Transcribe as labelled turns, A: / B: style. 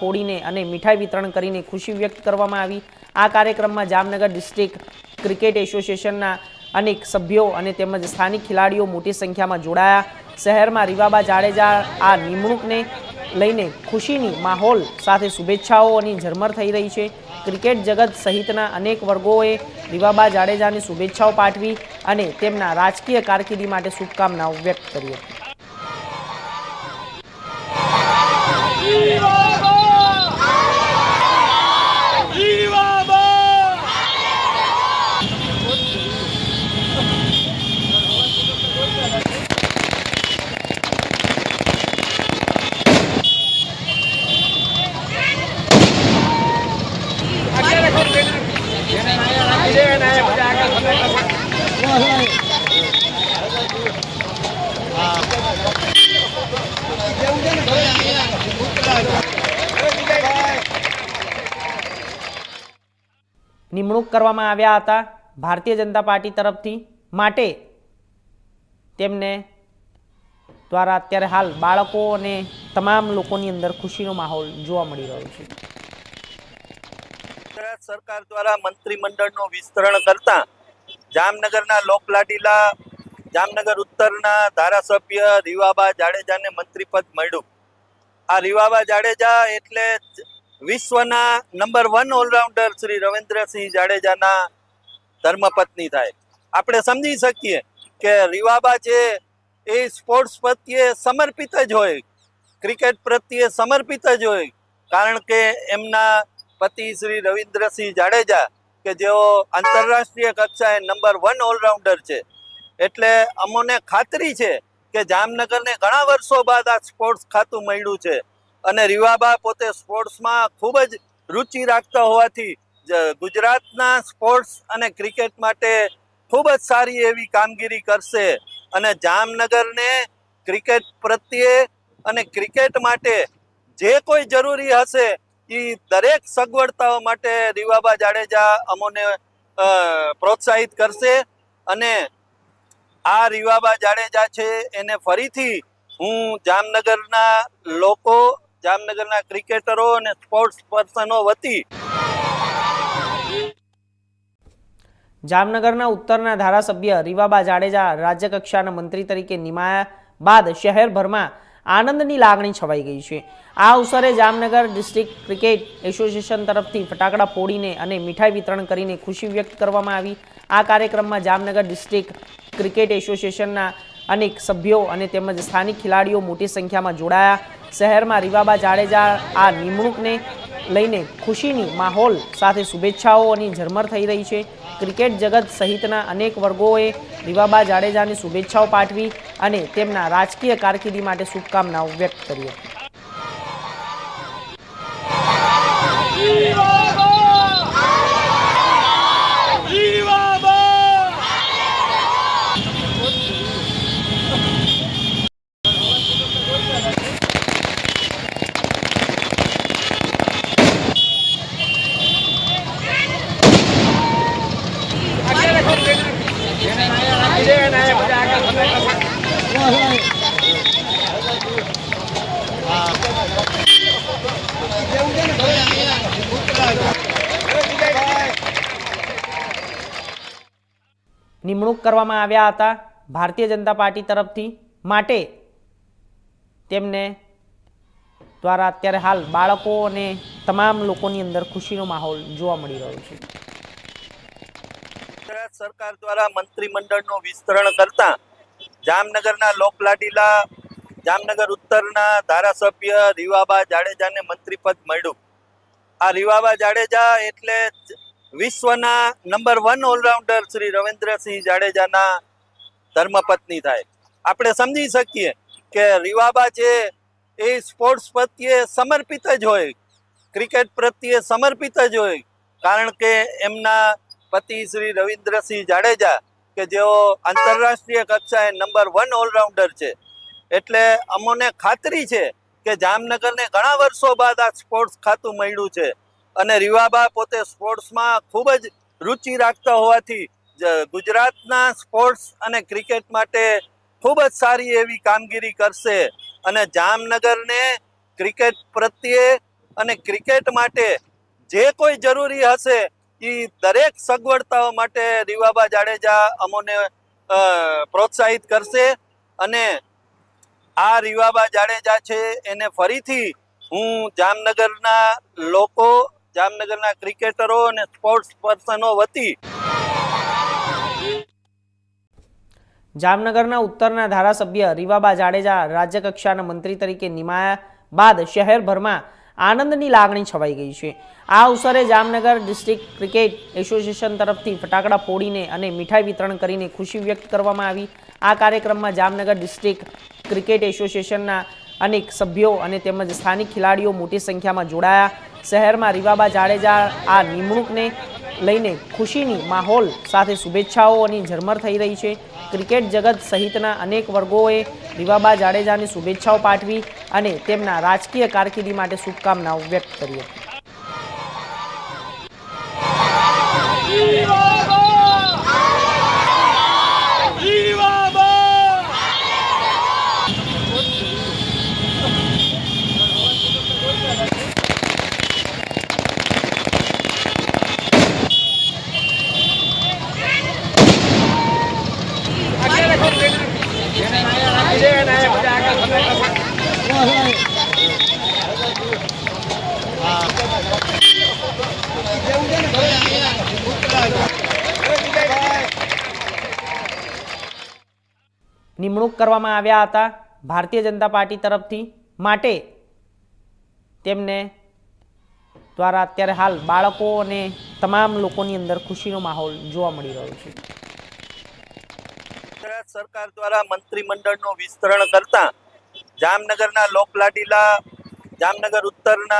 A: ફોડીને અને મીઠાઈ વિતરણ કરીને ખુશી વ્યક્ત કરવામાં આવી. આ કાર્યક્રમમાં જામનગર ડિસ્ટ્રિક્ટ ક્રિકેટ એસોસિએશનના અનેક સભ્યો અને તેમજ સ્થાનિક ખેલાડીઓ મોટી સંખ્યામાં જોડાયા. શહેરમાં રીવાબા જાડેજા આ નિમણૂકને લઈને ખુશીની માહોલ સાથે શુભેચ્છાઓની ઝરમર થઈ રહી છે. ક્રિકેટ જગત સહિતના અનેક વર્ગોએ રીવાબા જાડેજાની શુભેચ્છાઓ પાઠવી અને તેમના રાજકીય કારકિર્દી માટે શુભકામનાઓ વ્યક્ત કરી હતી. નિમણૂક કરવામાં આવ્યા હતા ભારતીય જનતા પાર્ટી તરફથી માટે તેમને દ્વારા અત્યારે હાલ બાળકો અને તમામ લોકોની અંદર ખુશીનો માહોલ જોવા મળી રહ્યો છે.
B: ગુજરાત સરકાર દ્વારા મંત્રીમંડળનું વિસ્તરણ કરતા જામનગરના લોકલાડીલા, જામનગર ઉત્તરના ધારાસભ્ય રીવાબા જાડેજાને મંત્રીપદ મળ્યું. આ રીવાબા જાડેજા એટલે વિશ્વના number one allrounder Shri Ravindrasinh જાડેજાના ધર્મપત્ની થાય. આપણે સમજી શકીએ કે રીવાબા છે એ સ્પોર્ટ્સ પ્રત્યે સમર્પિત જ હોય ક્રિકેટ પ્રત્યે સમર્પિત જ હોય, કારણ કે એમના પતિ શ્રી રવિન્દ્રસિંહ જાડેજા, કે જેઓ આંતરરાષ્ટ્રીય કક્ષાએ નંબર વન ઓલરાઉન્ડર છે. એટલે અમોને ખાતરી છે કે જામનગરને ઘણા વર્ષો બાદ આ સ્પોર્ટ્સ ખાતું મળ્યું છે. અને રીવાબા પોતે સ્પોર્ટ્સમાં ખૂબ જ રુચિ રાખતા હોવાથી ગુજરાતના સ્પોર્ટ્સ અને ક્રિકેટ માટે ખૂબ જ સારી એવી કામગીરી કરશે. અને જામનગરને ક્રિકેટ પ્રત્યે અને ક્રિકેટ માટે જે કોઈ જરૂરી હશે એ દરેક સગવડતાઓ માટે રીવાબા જાડેજા અમોને પ્રોત્સાહિત કરશે. અને આ રીવાબા જાડેજા છે એને ફરીથી હું જામનગરના લોકો જામનગરના ક્રિકેટરો અને સ્પોર્ટ્સ પર્સનો વતી
A: જામનગરના ઉત્તરના ધારાસભ્ય રીવાબા જાડેજા રાજ્યકક્ષાના મંત્રી તરીકે નિમાયા બાદ શહેરભરમાં આનંદની લાગણી છવાઈ ગઈ છે. આ અવસરે જામનગર ડિસ્ટ્રિક્ટ ક્રિકેટ એસોસિએશન તરફથી ફટાકડા ફોડીને અને મીઠાઈ વિતરણ કરીને ખુશી વ્યક્ત કરવામાં આવી. આ કાર્યક્રમમાં જામનગર ડિસ્ટ્રિક્ટ ક્રિકેટ એસોસિએશનના અનેક સભ્યો અને તેમજ સ્થાનિક ખેલાડીઓ મોટી સંખ્યામાં જોડાયા. શહેરમાં રીવાબા જાડેજા આ નિમણૂકને લઈને ખુશીની માહોલ સાથે શુભેચ્છાઓની ઝરમર થઈ રહી છે. ક્રિકેટ જગત સહિતના અનેક વર્ગોએ રીવાબા જાડેજાને શુભેચ્છાઓ પાઠવી અને તેમના રાજકીય કારકિર્દી માટે શુભકામનાઓ વ્યક્ત કરી હતી. નિમણૂક કરવામાં આવ્યા હતા ભારતીય જનતા પાર્ટી તરફથી માટે તેમને દ્વારા અત્યારે હાલ બાળકો અને તમામ લોકોની અંદર ખુશીનો માહોલ જોવા મળી રહ્યો છે.
B: ગુજરાત સરકાર દ્વારા મંત્રીમંડળનું વિસ્તરણ કરતા જામનગરના લોકલાડીલા, જામનગર ઉત્તરના ધારાસભ્ય રીવાબા જાડેજાને મંત્રીપદ મળ્યું. આ રીવાબા જાડેજા એટલે વિશ્વના number one allrounder Shri Ravindrasinh જાડેજાના ધર્મપત્ની થાય. આપણે સમજી શકીએ કે રીવાબા છે એ સ્પોર્ટ્સ પ્રત્યે સમર્પિત જ હોય ક્રિકેટ પ્રત્યે સમર્પિત જ હોય, કારણ કે એમના પતિ શ્રી રવિન્દ્રસિંહ જાડેજા, કે જેઓ આંતરરાષ્ટ્રીય કક્ષાએ નંબર વન ઓલરાઉન્ડર છે. એટલે અમોને ખાતરી છે કે જામનગરને ઘણા વર્ષો બાદ આ સ્પોર્ટ્સ ખાતું મળ્યું છે. અને રીવાબા પોતે સ્પોર્ટ્સમાં ખૂબ જ રુચિ રાખતા હોવાથી ગુજરાતના સ્પોર્ટ્સ અને ક્રિકેટ માટે ખૂબ જ સારી એવી કામગીરી કરશે અને જામનગરને ક્રિકેટ પ્રત્યે અને ક્રિકેટ માટે જે કોઈ જરૂરી હશે એ દરેક સગવડતાઓ માટે રીવાબા જાડેજા અમોને પ્રોત્સાહિત કરશે અને આ રીવાબા જાડેજા છે એને ફરીથી હું જામનગરના લોકો જામનગરના ક્રિકેટરો અને સ્પોર્ટ્સ પર્સનો વતી
A: જામનગરના ઉત્તરના ધારાસભ્ય રીવાબા જાડેજા રાજ્યકક્ષાના મંત્રી તરીકે નિમાયા બાદ શહેરભરમાં આનંદની લાગણી છવાઈ ગઈ છે. આ અવસરે જામનગર ડિસ્ટ્રિક્ટ ક્રિકેટ એસોસિએશન તરફથી ફટાકડા ફોડીને અને મીઠાઈ વિતરણ કરીને ખુશી વ્યક્ત કરવામાં આવી. આ કાર્યક્રમમાં જામનગર ડિસ્ટ્રિક્ટ ક્રિકેટ એસોસિએશનના અનેક સભ્યો અને તેમજ સ્થાનિક ખેલાડીઓ મોટી સંખ્યામાં જોડાયા. શહેરમાં રીવાબા જાડેજા આ નિમણૂકને લઈને ખુશીની માહોલ સાથે શુભેચ્છાઓની ઝરમર થઈ રહી છે. ક્રિકેટ જગત સહિતના અનેક વર્ગોએ રીવાબા જાડેજાને શુભેચ્છાઓ પાઠવી અને તેમના રાજકીય કારકિર્દી માટે શુભકામનાઓ વ્યક્ત કરી હતી. નિમણૂક કરવામાં આવ્યા હતા ભારતીય જનતા પાર્ટી તરફથી માટે તેમને દ્વારા અત્યારે હાલ બાળકો અને તમામ લોકોની અંદર ખુશીનો માહોલ જોવા મળી રહ્યો છે.
B: ગુજરાત સરકાર દ્વારા મંત્રીમંડળનું વિસ્તરણ કરતા જામનગરના લોકલાડીલા જામનગર ઉત્તરના